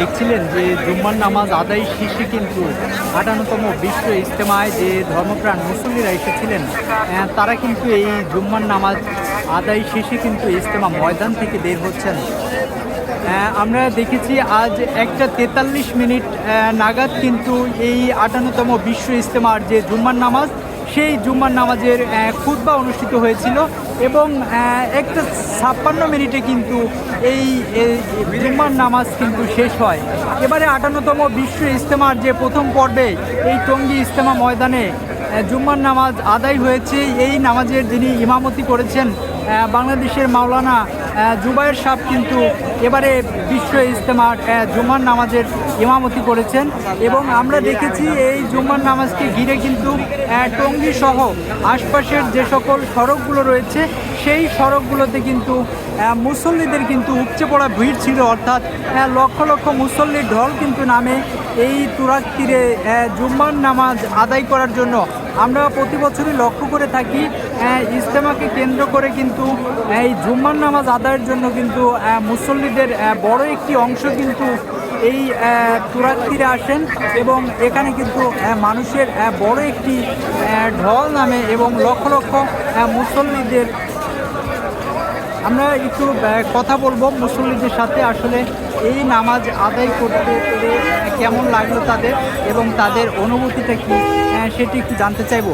দেখছিলেন যে জুম্মার নামাজ আদায় শেষে কিন্তু আটান্নতম বিশ্ব ইজতেমায় যে ধর্মপ্রাণ মুসল্লিরা এসেছিলেন তারা কিন্তু এই জুম্মার নামাজ আদায় শেষে কিন্তু ইজতেমা ময়দান থেকে বের হচ্ছেন। আমরা দেখেছি আজ একটা তেতাল্লিশ মিনিট নাগাদ কিন্তু এই আটান্নতম বিশ্ব ইজতেমার যে জুম্মার নামাজ সেই জুম্মার নামাজের খুদ্া অনুষ্ঠিত হয়েছিল এবং একটা ছাপ্পান্ন মিনিটে কিন্তু এই জুম্মার নামাজ কিন্তু শেষ হয়। এবারে আটান্নতম বিশ্ব ইজতেমার যে প্রথম পর্বে এই টঙ্গী ইজতেমা ময়দানে জুম্মার নামাজ আদায় হয়েছে। এই নামাজের যিনি ইমামতি করেছেন বাংলাদেশের মাওলানা জুবায়ের সাহ কিন্তু এবারে বিশ্ব ইজতেমার আহ, জুম্মার নামাজের ইমামতি করেছেন এবং আমরা দেখেছি এই জুম্মার নামাজকে ঘিরে কিন্তু টঙ্গী সহ আশপাশের যে সকল সড়কগুলো রয়েছে সেই সড়কগুলোতে কিন্তু মুসল্লিদের কিন্তু উপচে পড়া ভিড় ছিল। অর্থাৎ লক্ষ লক্ষ মুসল্লির ঢল কিন্তু নামে এই তুরাক তীরে জুম্মার নামাজ আদায় করার জন্য আমরা প্রতি বছরই লক্ষ্য করে থাকি। ইজতেমাকে কেন্দ্র করে কিন্তু এই জুম্মার নামাজ আদায়ের জন্য কিন্তু মুসল্লিদের বড় একটি অংশ কিন্তু এই আহ, আসেন এবং এখানে কিন্তু মানুষের বড় একটি ঢল নামে এবং লক্ষ লক্ষ মুসল্লিদের আমরা একটু কথা বলব মুসল্লিদের সাথে আসলে এই নামাজ আদায় করতে কেমন লাগল তাদের এবং তাদের অনুভূতিটা কি সেটি একটু জানতে চাইব।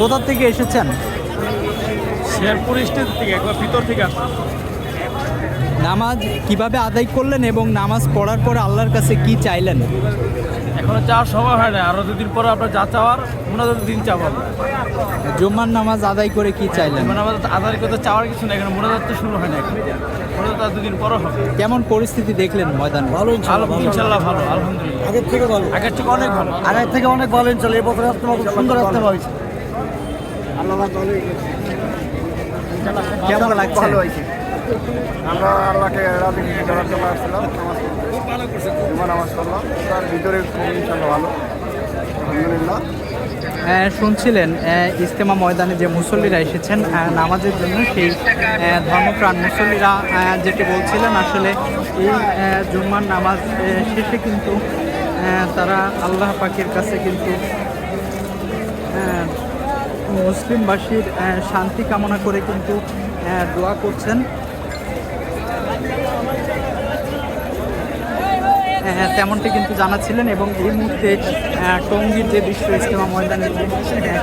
কোথা থেকে এসেছেন? শেরপুর স্টেজ থেকে একবার ভিতর থেকে নামাজ কীভাবে আদায় করলেন এবং নামাজ পড়ার পরে আল্লাহর কাছে কি চাইলেন? এখনও চাওয়ার সময় হয় না আরও দুদিন পরে আপনার যা চাওয়ার মোনাজাত দিন চাওয়া জুম্মার নামাজ আদায় করে কি চাইলেন? আমাদের আধার কথা চাওয়ার কিছু না এখানে মোনাজাত তো শুরু হয় না এখন মোনাজাত আর দুদিন পরে হবে। কেমন পরিস্থিতি দেখলেন ময়দান? ভালো ইনশাল্লাহ ভালো আলহামদুলিল্লাহ। আগের থেকে ভালো। আগের থেকে অনেক ভালো। আগের থেকে অনেক ভালো চলে এই বছর তোমার সুন্দর আসতে হয়েছে কেমন লাগছে? ভালো হয়েছে। আমরা আল্লাহকে রাতে কিছু করার জন্য আসছিলাম। নামাজ পড়তে। জুমা তার ভিতরে ইনশাল্লাহ ভালো। আলহামদুলিল্লাহ। শুনছিলেন ইজতেমা ময়দানে যে মুসল্লিরা এসেছেন নামাজের জন্য সেই ধর্মপ্রাণ মুসল্লিরা যেটি বলছিলেন আসলে এই জুম্মার নামাজ শেষে কিন্তু তারা আল্লাহ পাকের কাছে কিন্তু মুসলিমবাসীর শান্তি কামনা করে কিন্তু দোয়া করছেন। হ্যাঁ, তেমনটি কিন্তু জানাচ্ছিলেন এবং এই মুহূর্তে টঙ্গীর যে বিশ্ব ইজতেমা ময়দানে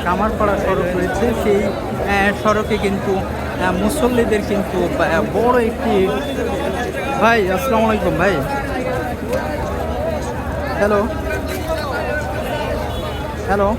কামারপাড়া সড়ক রয়েছে সেই সড়কে কিন্তু মুসল্লিদের কিন্তু বড় একটি ভাই আসসালামু আলাইকুম ভাই। হ্যালো। হ্যালো।